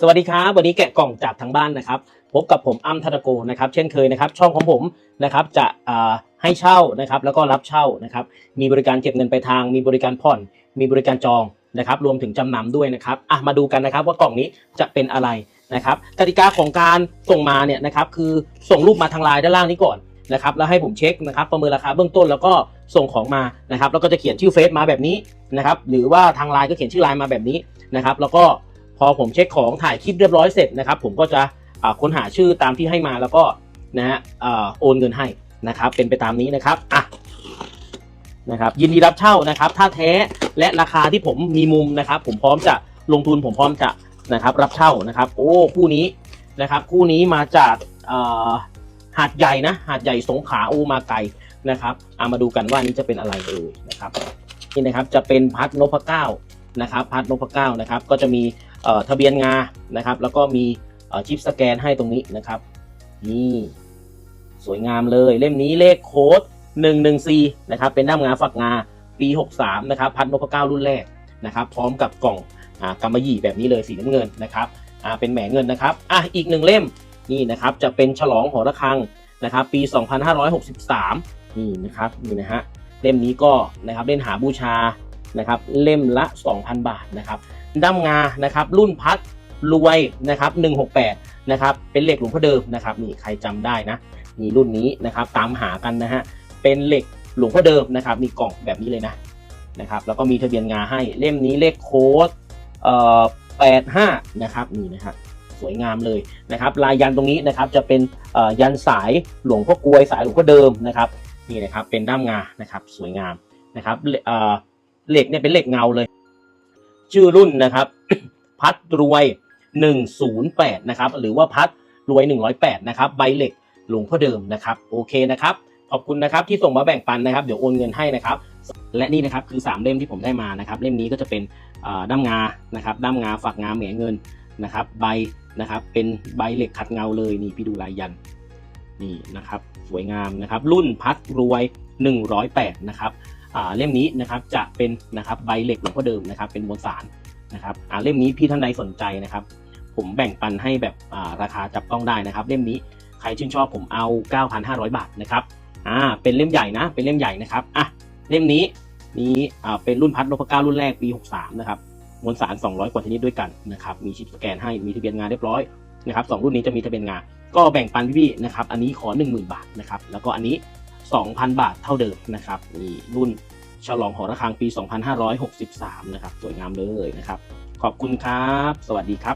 สวัสดีครับวันนี้แกะกล่องจากทางบ้านนะครับ พบกับผมอ้ำธนโกนะครับ เช่นเคยนะครับ ช่องของผมนะครับจะให้เช่านะครับ แล้วก็รับเช่านะครับ มีบริการเก็บเงินไปลายทาง มีบริการผ่อน มีบริการจองนะครับ รวมถึงจำนำด้วยนะครับอะมาดูกันนะครับว่ากล่องนี้จะเป็นอะไรนะครับกติกาของการส่งมาเนี่ยนะครับคือส่งรูปมาทางไลน์ด้านล่างนี้ก่อนนะครับแล้วให้ผมเช็คนะครับประเมินราคาเบื้องต้นแล้วก็ส่งของมานะครับแล้วก็จะเขียนชื่อเฟซมาแบบนี้นะครับหรือว่าทางไลน์ก็เขียนชื่อไลน์มาแบบนี้นะครับแล้วก็ พอผมเช็คของถ่ายคลิปเรียบร้อยเสร็จนะครับ ผมก็จะค้นหาชื่อตามที่ให้มาแล้วก็นะฮะโอนเงินให้นะครับ เป็นไปตามนี้นะครับอะนะครับ ยินดีรับเช่านะครับ ถ้าแท้และราคาที่ผมมีมุมนะครับ ผมพร้อมจะลงทุนผมพร้อมจะนะครับ รับเช่านะครับ โอ้คู่นี้นะครับ คู่นี้มาจากหาดใหญ่นะหาดใหญ่สงขลาโอมาไกลนะครับเอามาดูกันว่านี้จะเป็นอะไรเอ่ยนะครับนี่นะครับจะเป็นพัดนพเก้า นะครับพัดนพเก้านะครับก็จะมีทะเบียนงานะครับแล้วก็มีชิปสแกนให้ตรงนี้นะครับนี่สวยงามเลยเล่มนี้เลขโค้ด114นะครับเป็นด้ามงาฝักงาปี 63นะครับพัดนพเก้ารุ่นแรกนะครับพร้อมกับกล่องอกำมะหยี่แบบนี้เลยสีน้ำเงินนะครับเป็นแหมเงินนะครับอะอีกหนึ่งเล่มนี่นะครับจะเป็นฉลองหอระฆังนะครับปี 2563นี่นะครับนี่นะฮะเล่มนี้ก็นะครับเล่นหาบูชา นะครับเล่มละ 2,000 บาทนะครับด้ามงานะครับรุ่นพัดรวยนะครับ168นะครับเป็นเหล็กหลวงพ่อเดิมนะครับนี่ใครจำได้นะนี่รุ่นนี้นะครับตามหากันนะฮะเป็นเหล็กหลวงพ่อเดิมนะครับนี่กล่องแบบนี้เลยนะนะครับแล้วก็มีทะเบียนงาให้เล่มนี้เลขโค้ดเอ่อ85นะครับนี่นะฮะสวยงามเลยนะครับลายยันตรงนี้นะครับจะเป็นเอ่อยันสายหลวงพ่อกลวยสายหลวงพ่อเดิมนะครับนี่นะครับเป็นด้ามงานะครับสวยงามนะครับ เหล็กเนี่ยเป็นเหล็กเงาเลย ชื่อรุ่นนะครับ พัดรวย 108 นะครับ หรือว่าพัดรวย 108 นะครับ ใบเหล็กหลวงพ่อเดิมนะครับ โอเคนะครับ ขอบคุณนะครับที่ส่งมาแบ่งปันนะครับ เดี๋ยวโอนเงินให้นะครับ และนี่นะครับคือ 3 เล่มที่ผมได้มานะครับ เล่มนี้ก็จะเป็นด้ามงา นะครับ ด้ามงาฝักงาเหมียเงินนะครับ ใบนะครับ เป็นใบเหล็กขัดเงาเลยนี่พี่ดูลายยัน นี่นะครับ สวยงามนะครับ รุ่นพัดรวย 108 นะครับ เล่มนี้นะครับจะเป็นนะครับใบเหล็กหลวงพ่อเดิมนะครับ เป็นมวลสารนะครับเล่มนี้พี่ท่านใดสนใจนะครับ ผมแบ่งปันให้แบบาราคาจับต้องได้นะครับ เล่มนี้ใครชื่นชอบผมเอา 9,500 บาทนะครับอ่าเป็นเล่มใหญ่นะ เป็นเล่มใหญ่นะครับอะเล่มนี้นี้อ่าเป็นรุ่นพัดนพเก้ารุ่นแรกปี 63 นะครับมวลสาร 200 กว่าชนิดด้วยกันนะครับ มีชิปสแกนให้มีทะเบียนงานเรียบร้อยนะครับสองรุ่นนี้จะมีทะเบียนงานก็แบ่งปันพี่ๆนะครับ อันนี้ขอ 10,000 บาทนะครับ แล้วก็อันนี้ 2,000 บาทเท่าเดิมนะครับนี่รุ่นฉลองหอระฆังปี 2563 นะครับ สวยงามเลยนะครับ ขอบคุณครับ สวัสดีครับ